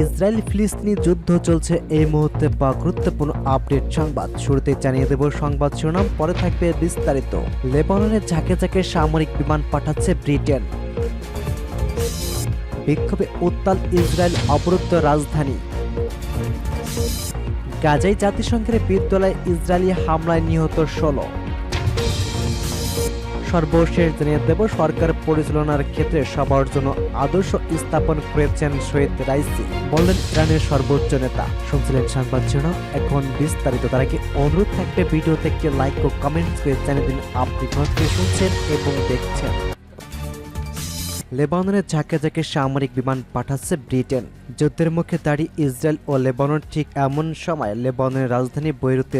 Israel ফিলিস্তিনি যুদ্ধ চলছে। এই মুহূর্তে বা গুরুত্বপূর্ণ আপডেট সংবাদ। শুরুতে জানিয়ে দেব সংবাদ শিরোনাম, পরে থাকবে বিস্তারিত। লেবাননে ঝাঁকে ঝাঁকে সামরিক বিমান পাঠাচ্ছে ব্রিটেন। বিক্ষোভে উত্তাল ইসরায়েল অবরুদ্ধ রাজধানী। গাজাই জাতিসংঘের বিদ্যালয়ে ইসরায়েলি হামলায় নিহত ষোলো। সর্বশেষ জানিয়ে দেব, সরকার পরিচালনার ক্ষেত্রে সবার জন্য আদর্শ স্থাপন করেছেন শহীদ রাইসি। বললেন, ইরানের সর্বোচ্চ নেতা। শুনছিলেন সংবাদ শিরোনাম। এখন বিস্তারিত। তার আগে অনুরোধ থাকবে ভিডিও থেকে লাইক ও কমেন্টস করে জানিয়ে দিন আপনি থেকে শুনছেন এবং দেখছেন। লেবাননের ঝাঁকে ঝাঁকে সামরিক বিমান পাঠাচ্ছে ব্রিটেন। যুদ্ধের মুখে দাঁড়িয়ে ইসরায়েল ও লেবানন ঠিক এমন সময় লেবাননের রাজধানী বৈরুতে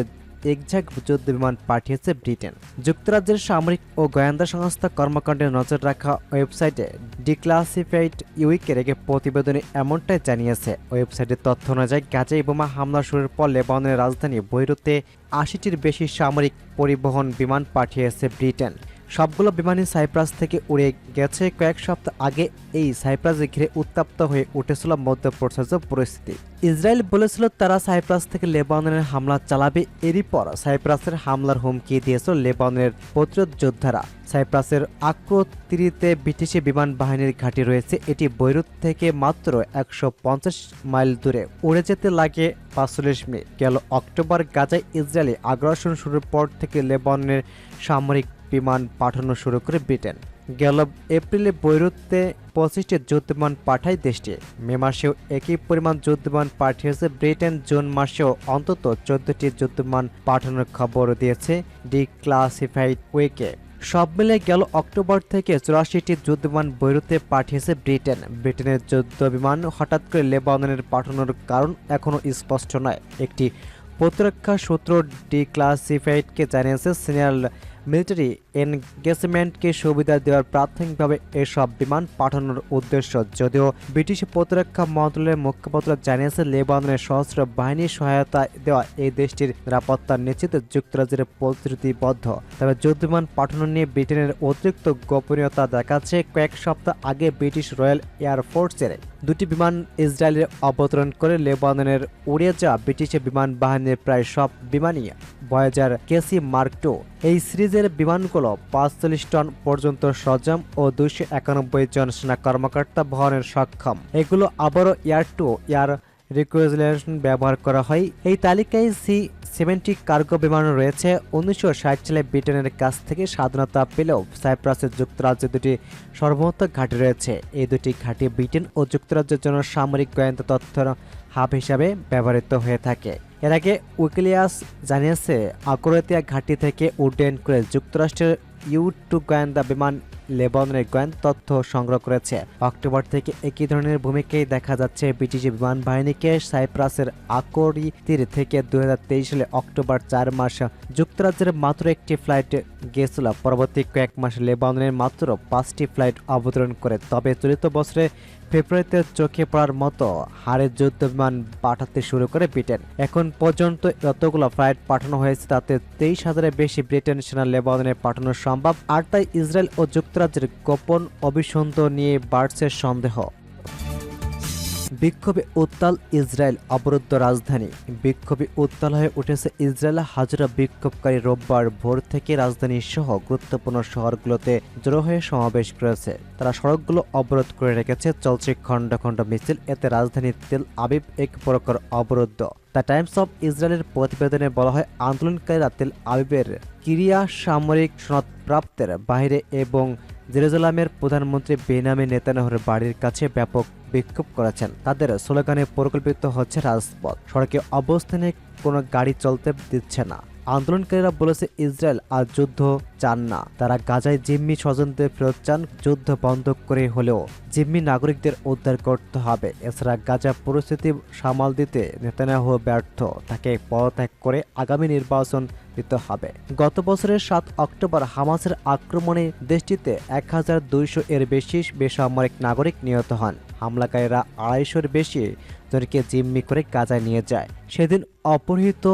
একঝাঁক যুদ্ধ বিমান পাঠিয়েছে ব্রিটেন। যুক্তরাজ্যের সামরিক ও গোয়েন্দা সংস্থা কর্মকাণ্ডে নজর রাখা ওয়েবসাইটে ডিক্লাসিফাইড ইউইকের এক প্রতিবেদনে এমনটাই জানিয়েছে। ওয়েবসাইটের তথ্য অনুযায়ী গাজাই বোমা হামলা শুরুর পর লেবাননের রাজধানী বৈরুতে আশিটির বেশি সামরিক পরিবহন বিমান পাঠিয়েছে ব্রিটেন। সবগুলো বিমানই সাইপ্রাস থেকে উড়ে গেছে। কয়েক সপ্তাহ আগে এই সাইপ্রাসে ঘিরে উত্তপ্ত হয়ে উঠেছিল মধ্যপ্রাচ্য পরিস্থিতি। ইসরায়েল বলেছিল তারা সাইপ্রাস থেকে লেবাননের হামলা চালাবে। এরই পর সাইপ্রাসের হামলার হুমকি দিয়েছিল লেবাননের প্রতিরোধ যোদ্ধারা। সাইপ্রাসের আক্রোতিরিতে ব্রিটিশ বিমান বাহিনীর ঘাঁটি রয়েছে। এটি বৈরুত থেকে মাত্র একশো পঞ্চাশ মাইল দূরে। উড়ে যেতে লাগে পাঁচচল্লিশ মিনিট। গেল অক্টোবর। গাজায় ইসরায়েলি আগ্রাসন শুরুর পর থেকে লেবাননের সামরিক বিমান পাঠানো শুরু করে ব্রিটেন। গেল এপ্রিলে বৈরুতে পঁচিশটি যুদ্ধবিমান পাঠায় দেশটি। মে মাসেও একই পরিমাণ যুদ্ধবিমান পাঠিয়েছে ব্রিটেন। জুন মাসেও অন্তত চোদ্দটি যুদ্ধবিমান পাঠানোর খবর দিয়েছে ডিক্লাসিফাইড ওয়েকে সব মিলে গেল অক্টোবর থেকে চুরাশিটি যুদ্ধবিমান বৈরুতে পাঠিয়েছে ব্রিটেন। ব্রিটেনের যুদ্ধ বিমান হঠাৎ করে লেবাননের পাঠানোর কারণ এখনও স্পষ্ট নয়। একটি প্রতিরক্ষা সূত্র ডিক্লাসিফাইডকে জানিয়েছে সিনিয়র মিলিটারি এনগেজমেন্টকে সুবিধা দেওয়ার প্রাথমিকভাবে এসব বিমান পাঠানোর উদ্দেশ্য। যদিও ব্রিটিশ প্রতিরক্ষা মন্ত্রণালয়ের মুখপাত্র জানিয়েছে, লেবাননের সশস্ত্র বাহিনীর সহায়তা দেওয়া এই দেশটির নিরাপত্তা নিশ্চিত যুক্তরাজ্যের প্রতিশ্রুতিবদ্ধ তবে যুদ্ধবিমান পাঠানো নিয়ে ব্রিটেনের অতিরিক্ত গোপনীয়তা দেখাচ্ছে, কয়েক সপ্তাহ আগে ব্রিটিশ রয়্যাল এয়ারফোর্সের দুটি বিমান ইসরায়েলের অবতরণ করে লেবাননের উড়ে যাওয়া ব্রিটিশ বিমান বাহিনীর প্রায় সব বিমানই বয়াজার কেসি মার্ক টু এই সিরিজের বিমানগুলো পাঁচচল্লিশ টন পর্যন্ত সরঞ্জাম ও দুইশো একানব্বই জন সেনা কর্মকর্তা বহনের সক্ষম। এগুলো আবারও এয়ার টু এয়ার রিকুইজিলেশন ব্যবহার করা হয়। এই তালিকায় সি সেভেন্টি কার্গো বিমান রয়েছে। উনিশশো ষাট সালে ব্রিটেনের কাছ থেকে স্বাধীনতা পেলেও সাইপ্রাসের যুক্তরাজ্যে দুটি সর্বোচ্চ ঘাঁটি রয়েছে। এই দুটি ঘাঁটি ব্রিটেন ও যুক্তরাজ্যের জন্য সামরিক গোয়েন্দা তথ্যের হাব হিসাবে ব্যবহৃত হয়ে থাকে। এর আগে উইকিলিয়াস জানিয়েছে আকরতিয়া ঘাঁটি থেকে উড্ডয়ন করে যুক্তরাষ্ট্রের ইউ টু গোয়েন্দা বিমান লেবাননের গোয়েন্দা তথ্য সংগ্রহ করেছে। অক্টোবর থেকে একই ধরনের ভূমিকায় দেখা যাচ্ছে ব্রিটিশ বিমান বাহিনীকে সাইপ্রাসের আকরি তীর থেকে দুই সালে অক্টোবর চার মাস যুক্তরাজ্যের মাত্র একটি ফ্লাইট গেছিল পরবর্তী কয়েক মাস লেবাননের মাত্র পাঁচটি ফ্লাইট অবতরণ করে, তবে চলিত বছরে ফেব্রুয়ারিতে চোখে পড়ার মতো হারে যুদ্ধ বিমান পাঠাতে শুরু করে ব্রিটেন। এখন পর্যন্ত যতগুলো ফ্লাইট পাঠানো হয়েছে, তাতে তেইশ হাজারের বেশি ব্রিটেন সেনা লেবাননে পাঠানো সম্ভব। আর তাই ইসরায়েল ও যুক্তরাজ্যের গোপন অভিসন্ধ নিয়ে বাড়ছে সন্দেহ। বিক্ষোভে উত্তাল ইসরায়েল অবরুদ্ধ রাজধানী। বিক্ষোভে উত্তাল হয়ে উঠেছে ইসরায়েল হাজারা বিক্ষোভকারী রোববার ভোর থেকে রাজধানী সহ গুরুত্বপূর্ণ শহরগুলোতে জড়ো হয়ে সমাবেশ করেছে। তারা সড়কগুলো অবরোধ করে রেখেছে, চলছে খণ্ড খণ্ড মিছিল, এতে রাজধানী তেল আবিব এক প্রকার অবরুদ্ধ। দ্য টাইমস অফ ইসরায়েলের প্রতিবেদনে বলা হয়, আন্দোলনকারীরা তেল আবিবের ক্রিয়া সামরিক সনদপ্রাপ্তের বাইরে এবং জেরুজালামের প্রধানমন্ত্রী বেনামি নেতানহর বাড়ির কাছে ব্যাপক বিক্ষোভ করেছেন। তাদের স্লোগানে পরিকল্পিত হচ্ছে রাজপথ। সড়কে অবস্থানে কোনো গাড়ি চলতে দিচ্ছে না। আন্দোলনকারীরা বলেছে, ইসরায়েল আর যুদ্ধ চান না। তারা গাজায় জিম্মি স্বজনদের ফেরত চান, যুদ্ধ বন্ধ করে হলেও জিম্মি নাগরিকদের উদ্ধার করতে হবে। এছাড়া গাজা পরিস্থিতি সামাল দিতে নেতানিয়াহু ব্যর্থ। তাকে পদত্যাগ করে আগামী নির্বাচন দিতে হবে। গত বছরের সাত অক্টোবর হামাসের আক্রমণে দেশটিতে এক হাজার দুইশো এর বেশি বেসামরিক নাগরিক নিহত হন। হামলাকারীরা আড়াইশোর বেশি জনকে জিম্মি করে গাজায় নিয়ে যায়। সেদিন অপহৃত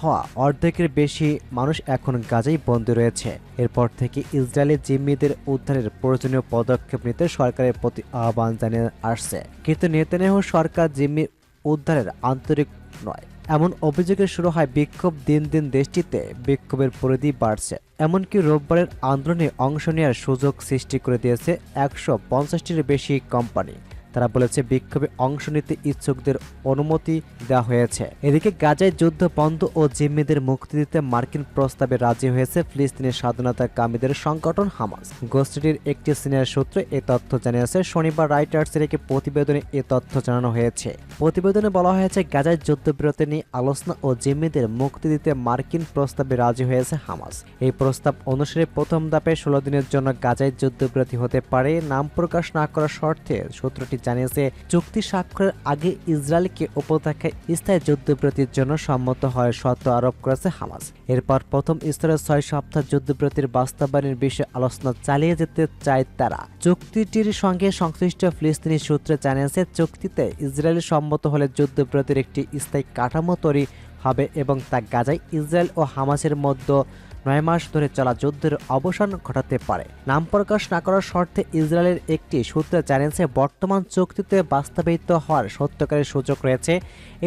হওয়া অর্ধেকের বেশি মানুষ এখন গাজায় বন্দী রয়েছে। এরপর থেকে ইসরায়েলি জিম্মিদের উদ্ধারের প্রয়োজনীয় পদক্ষেপ নিতে সরকারের প্রতি আহ্বান জানিয়ে আসছে। কিন্তু নেতানিয়াহু সরকার জিম্মি উদ্ধারের আন্তরিক নয়। এমন অভিযোগের শুরু হয় বিক্ষোভ দিন দিন দেশটিতে। বিক্ষোভের পরিধি বাড়ছে। এমনকি রোববারের আন্দোলনে অংশ নেওয়ার সুযোগ সৃষ্টি করে দিয়েছে একশো পঞ্চাশটির বেশি কোম্পানি। তারা বলেছে বিক্ষোভে অংশ নিতে ইচ্ছুকদের অনুমতি দেওয়া হয়েছে। এদিকে গাজায় যুদ্ধ বন্ধ ও জিম্মিদের মুক্তি দিতে মার্কিন প্রস্তাবে রাজি হয়েছে ফিলিস্তিনের স্বাধীনতা কামীদের সংগঠন হামাস। গোষ্ঠীটির একটি সিনিয়র সূত্রে এ তথ্য জানিয়েছে, শনিবার রাইটার্সের একটি প্রতিবেদনে এ তথ্য জানানো হয়েছে। প্রতিবেদনে বলা হয়েছে, গাজায় যুদ্ধবিরতি নিয়ে আলোচনা ও জিম্মিদের মুক্তি দিতে মার্কিন প্রস্তাবে রাজি হয়েছে হামাস। এই প্রস্তাব অনুসারে প্রথম ধাপে ষোলো দিনের জন্য গাজায় যুদ্ধবিরতি হতে পারে, নাম প্রকাশ না করার শর্তে সূত্রটি জানিয়েছে, চুক্তি স্বাক্ষরের আগে ইসরায়েলকে উপত্যকায় স্থায়ী যুদ্ধবিরতির জন্য সম্মত হওয়ার শর্ত আরোপ করেছে হামাস। এরপর প্রথম স্তরের ছয় সপ্তাহ যুদ্ধবিরতির বাস্তবায়নের বিষয়ে আলোচনা চালিয়ে যেতে চায় তারা। চুক্তিটির সঙ্গে সংশ্লিষ্ট ফিলিস্তিনি সূত্রে জানিয়েছে, চুক্তিতে ইসরায়েল সম্মত হলে যুদ্ধবিরতির একটি স্থায়ী কাঠামো তৈরি হবে এবং তা গাজায় ইসরায়েল ও হামাসের মধ্যে নয় মাস ধরে চলা যুদ্ধের অবসান ঘটাতে পারে। নাম প্রকাশ না করার শর্তে ইসরায়েলের একটি সূত্রে জানিয়েছে, বর্তমান চুক্তিতে বাস্তবায়িত হওয়ার সত্যকারের সুযোগ রয়েছে।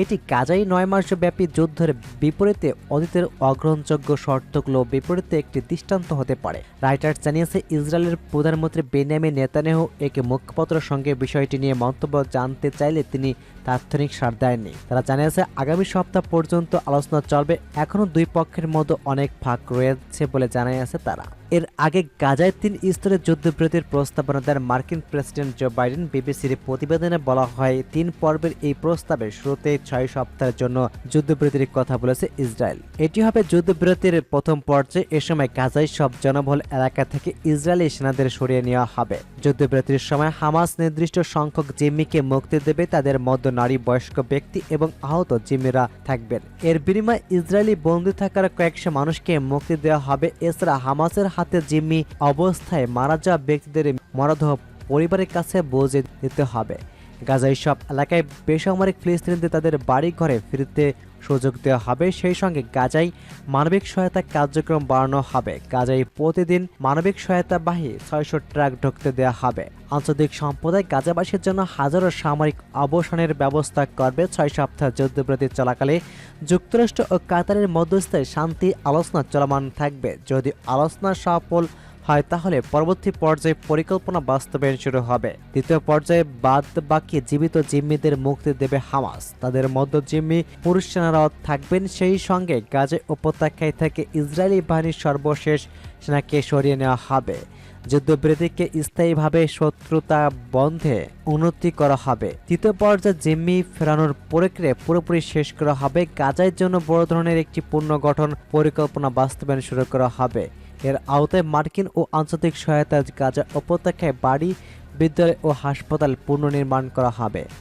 এটি গাজাই নয় মাস ব্যাপী যুদ্ধের বিপরীতে অতীতের অগ্রহণযোগ্য শর্তগুলো বিপরীতে একটি দৃষ্টান্ত হতে পারে। রাইটার্স জানিয়েছে, ইসরায়েলের প্রধানমন্ত্রী বেনিয়ামিন নেতানেহ একে মুখপত্রের সঙ্গে বিষয়টি নিয়ে মন্তব্য জানতে চাইলে তিনি তাৎক্ষণিক সার দেয়নি তারা জানিয়েছে, আগামী সপ্তাহ পর্যন্ত আলোচনা চলবে। এখনও দুই পক্ষের মধ্যে অনেক ফাঁক রয়েছে বলে জানিয়েছে তারা। এর আগে গাজায় তিন স্তরের যুদ্ধবিরতির প্রস্তাবনা দেন মার্কিন প্রেসিডেন্ট জো বাইডেন। বিবিসির প্রতিবেদনে বলা হয়, তিন পর্বের এই প্রস্তাবে শুরুতে ছয় সপ্তাহের জন্য যুদ্ধবিরতির কথা বলেছে ইসরায়েল। এটি হবে যুদ্ধবিরতির প্রথম পর্যায়ে এ সময় গাজায় সব জনবহুল এলাকা থেকে ইসরায়েলি সেনাদের সরিয়ে নেওয়া হবে। যুদ্ধবিরতির সময় হামাস নির্দিষ্ট সংখ্যক জিম্মিকে মুক্তি দেবে, তাদের মধ্যে নারী, বয়স্ক ব্যক্তি এবং আহত জিম্মিরা থাকবেন। এর বিনিময়ে ইসরায়েলি বন্দী থাকার কয়েকশো মানুষকে মুক্তি দেওয়া হবে, এছাড়া হামাসের হাতে জিম্মি অবস্থায় মারা যাওয়া ব্যক্তিদের মরদেহ পরিবারের কাছে বুঝে দিতে হবে। গাজায় সব এলাকায় বেসামরিক ফিলিস্তিনিদের তাদের বাড়ি ঘরে ফিরতে সুযোগ দেওয়া হবে। সেই সঙ্গে গাজায় মানবিক সহায়তা কার্যক্রম বাড়ানো হবে। গাজায় প্রতিদিন মানবিক সহায়তা বাহী ছয়শো ট্রাক ঢুকতে দেওয়া হবে। আঞ্চলিক সম্প্রদায় গাজাবাসীর জন্য হাজারো সামরিক অবসানের ব্যবস্থা করবে। ছয় সপ্তাহ যুদ্ধবিরতি চলাকালে যুক্তরাষ্ট্র ও কাতারের মধ্যস্থায় শান্তি আলোচনা চলমান থাকবে। যদি আলোচনা সফল হয়, তাহলে পরবর্তী পর্যায়ে পরিকল্পনা বাস্তবায়ন শুরু হবে। দ্বিতীয় পর্যায়ে বাদ বাকি জীবিত জিম্মিদের মুক্তি দেবে হামাস। তাদের মধ্যে জিম্মি পুরুষ সেনারাও থাকবেন। সেই সঙ্গে গাজে উপত্যকায় থেকে ইসরায়েলি বাহিনীর সর্বশেষ সেনাকে সরিয়ে নেওয়া হবে। যুদ্ধবিরতিকে স্থায়ীভাবে শত্রুতা বন্ধে উন্নতি করা হবে। তৃতীয় পর্যায়ে জিম্মি ফেরানোর প্রক্রিয়া পুরোপুরি শেষ করা হবে। গাজার জন্য বড় ধরনের একটি পুনর্গঠন পরিকল্পনা বাস্তবায়ন শুরু করা হবে। এর আওতায় মার্কিন ও আন্তর্জাতিক সহায়তায় গাজা উপত্যকায় বাড়ি, বিদ্যালয় ও হাসপাতাল পুনর্নির্মাণ করা হবে।